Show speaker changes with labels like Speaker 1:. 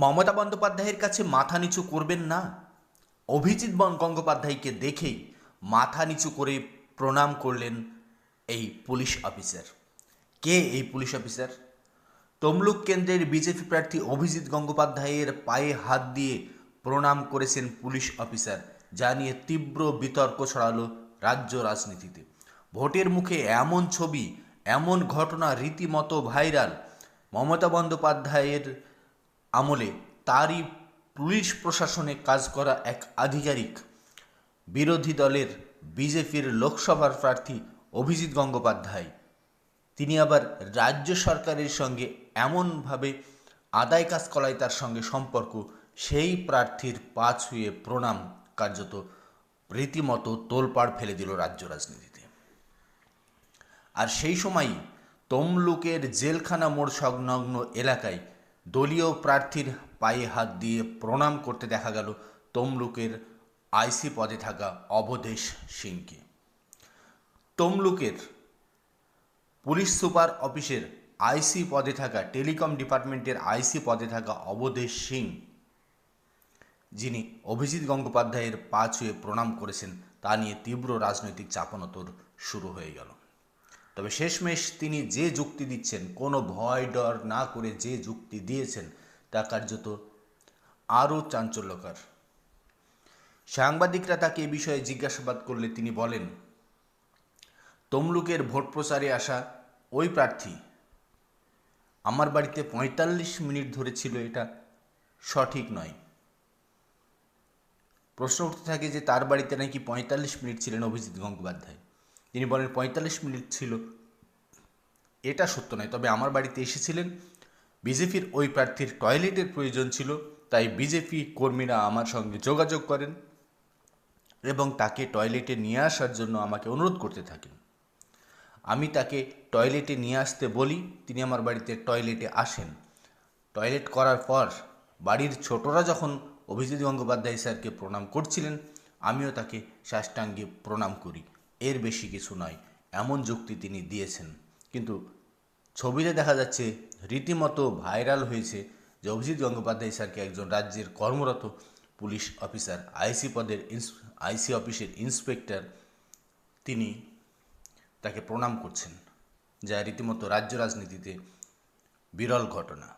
Speaker 1: মমতা বন্দ্যোপাধ্যায়ের কাছে মাথা নিচু করবেন না। অভিজিৎ গঙ্গোপাধ্যায়কে দেখেই মাথা নিচু করে প্রণাম করলেন এই পুলিশ অফিসার। কে এই পুলিশ অফিসার? তমলুক কেন্দ্রের বিজেপি প্রার্থী অভিজিৎ গঙ্গোপাধ্যায়ের পায়ে হাত দিয়ে প্রণাম করেছেন পুলিশ অফিসার, যা নিয়ে তীব্র বিতর্ক ছড়ালো রাজ্য রাজনীতিতে। ভোটের মুখে এমন ছবি, এমন ঘটনা রীতিমতো ভাইরাল। মমতা বন্দ্যোপাধ্যায়ের আমলে তারই পুলিশ প্রশাসনে কাজ করা এক আধিকারিক। বিরোধী দলের বিজেপির লোকসভার প্রার্থী অভিজিৎ গঙ্গোপাধ্যায়। তিনি আবার রাজ্য সরকারের সঙ্গে এমনভাবে আদায় কাজ করায় তার সঙ্গে সম্পর্ক, সেই প্রার্থীর পা ছুঁয়ে প্রণাম কার্যত রীতিমতো তোলপাড় ফেলে দিল রাজ্য রাজনীতিতে। আর সেই সময়ই তমলুকের জেলখানা মোড় সংলগ্ন এলাকায় দলীয় প্রার্থীর পায়ে হাত দিয়ে প্রণাম করতে দেখা গেল তমলুকের আইসি পদে থাকা অবধেশ সিংকে। তমলুকের পুলিশ সুপার অফিসের আইসি পদে থাকা টেলিকম ডিপার্টমেন্টের আইসি পদে থাকা অবধেশ সিং, যিনি অভিজিৎ গঙ্গোপাধ্যায়ের পা ছুঁয়ে প্রণাম করেছেন, তা নিয়ে তীব্র রাজনৈতিক চাপানোতর শুরু হয়ে গেল। তবে শেষমেশ তিনি যে যুক্তি দিচ্ছেন, কোনো ভয় ডর না করে যে যুক্তি দিয়েছেন, তা কার্যত আরও চাঞ্চল্যকর। সাংবাদিকরা তাকে এ বিষয়ে জিজ্ঞাসাবাদ করলে তিনি বলেন, তমলুকের ভোট প্রচারে আসা ওই প্রার্থী আমার বাড়িতে পঁয়তাল্লিশ মিনিট ধরে ছিল, এটা সঠিক নয়। প্রশ্ন উঠতে থাকে যে তার বাড়িতে নাকি পঁয়তাল্লিশ মিনিট ছিলেন অভিজিৎ গঙ্গোপাধ্যায়? তিনি বলেন পঁয়তাল্লিশ মিনিট ছিল, এটা সত্য নয়। তবে আমার বাড়িতে এসেছিলেন। বিজেপির ওই প্রার্থীর টয়লেটের প্রয়োজন ছিল, তাই বিজেপি কর্মীরা আমার সঙ্গে যোগাযোগ করেন এবং তাকে টয়লেটে নিয়ে আসার জন্য আমাকে অনুরোধ করতে থাকেন। আমি তাকে টয়লেটে নিয়ে আসতে বলি, তিনি আমার বাড়িতে টয়লেটে আসেন। টয়লেট করার পর বাড়ির ছোটরা যখন অভিজিৎ গঙ্গোপাধ্যায় স্যারকে প্রণাম করছিলেন, আমিও তাকে সাষ্টাঙ্গে প্রণাম করি। এর বেশি কিছু নয়, এমন যুক্তি তিনি দিয়েছেন। কিন্তু ছবিতে দেখা যাচ্ছে, রীতিমতো ভাইরাল হয়েছে যে অভিজিৎ গঙ্গোপাধ্যায় স্যারকে একজন রাজ্যের কর্মরত পুলিশ অফিসার, আইসি পদের আইসি অফিসের ইন্সপেক্টর তিনি তাকে প্রণাম করছেন, যা রীতিমতো রাজ্য রাজনীতিতে বিরল ঘটনা।